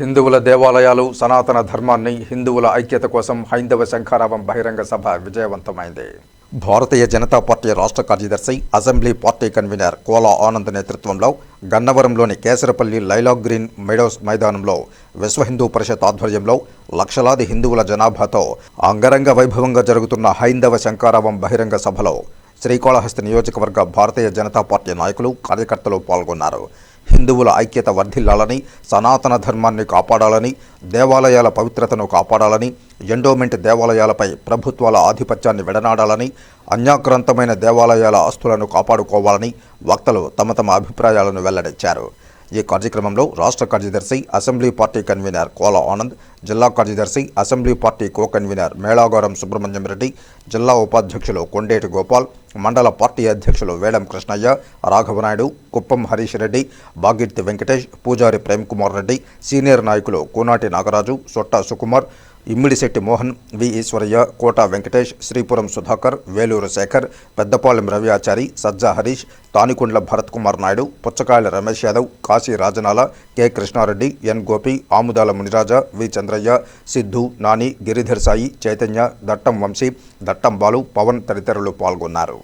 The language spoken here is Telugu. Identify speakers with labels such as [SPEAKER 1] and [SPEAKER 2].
[SPEAKER 1] హిందువుల దేవాలయాలు సనాతన ధర్మాన్ని హిందువుల ఐక్యత కోసం హైందవ శంఖారావం బహిరంగ సభ విజయవంతమైంది. భారతీయ జనతా పార్టీ రాష్ట్ర కార్యదర్శి assembly party convener Kola Anand నేతృత్వంలో గన్నవరంలోని కేసరపల్లి లైలాగ్ గ్రీన్ మెడోస్ మైదానంలో విశ్వ హిందూ పరిషత్ ఆధ్వర్యంలో లక్షలాది హిందువుల జనాభాతో అంగరంగ వైభవంగా జరుగుతున్న హైందవ శంఖారావం బహిరంగ సభలో శ్రీకాళహస్తి నియోజకవర్గ భారతీయ జనతా పార్టీ నాయకులు కార్యకర్తలు పాల్గొన్నారు. హిందువుల ఐక్యత వర్ధిల్లాలని సనాతన ధర్మాన్ని కాపాడాలని దేవాలయాల పవిత్రతను కాపాడాలని ఎండోమెంట్ దేవాలయాలపై ప్రభుత్వాల ఆధిపత్యాన్ని విడనాడాలని అన్యాక్రాంతమైన దేవాలయాల ఆస్తులను కాపాడుకోవాలని వక్తలు తమ తమ అభిప్రాయాలను వెల్లడించారు. ఈ కార్యక్రమంలో రాష్ట్ర కార్యదర్శి assembly party convener Kola Anand జిల్లా కార్యదర్శి assembly party co convener మేళాగోరం Subrahmanyam Reddy జిల్లా ఉపాధ్యక్షులు కొండేటి గోపాల్ మండల పార్టీ అధ్యక్షులు వేడం కృష్ణయ్య రాఘవనాయుడు కుప్పం హరీష్ రెడ్డి బాగిర్తి వెంకటేష్ పూజారి ప్రేమ్ కుమార్ రెడ్డి సీనియర్ నాయకులు Konati Nagaraju Sotta Sukumar Immidisetty Mohan V. Eswaraiah Kota Venkatesh Sripuram Sudhakar Veluru Sekhar Peddapalem Ravi Achari Sajja Harish Tanikondla Bharat Kumar Naidu Puchakayala Ramesh Yadav Kasi Rajanala K. Krishna Reddy N. Gopi Amudala Muniraja V. Chandraiah Siddhu Nani Giridhar Sai Chaitanya Dattam Vamsi Dattam Balu Pavan తదితరులు పాల్గొన్నారు.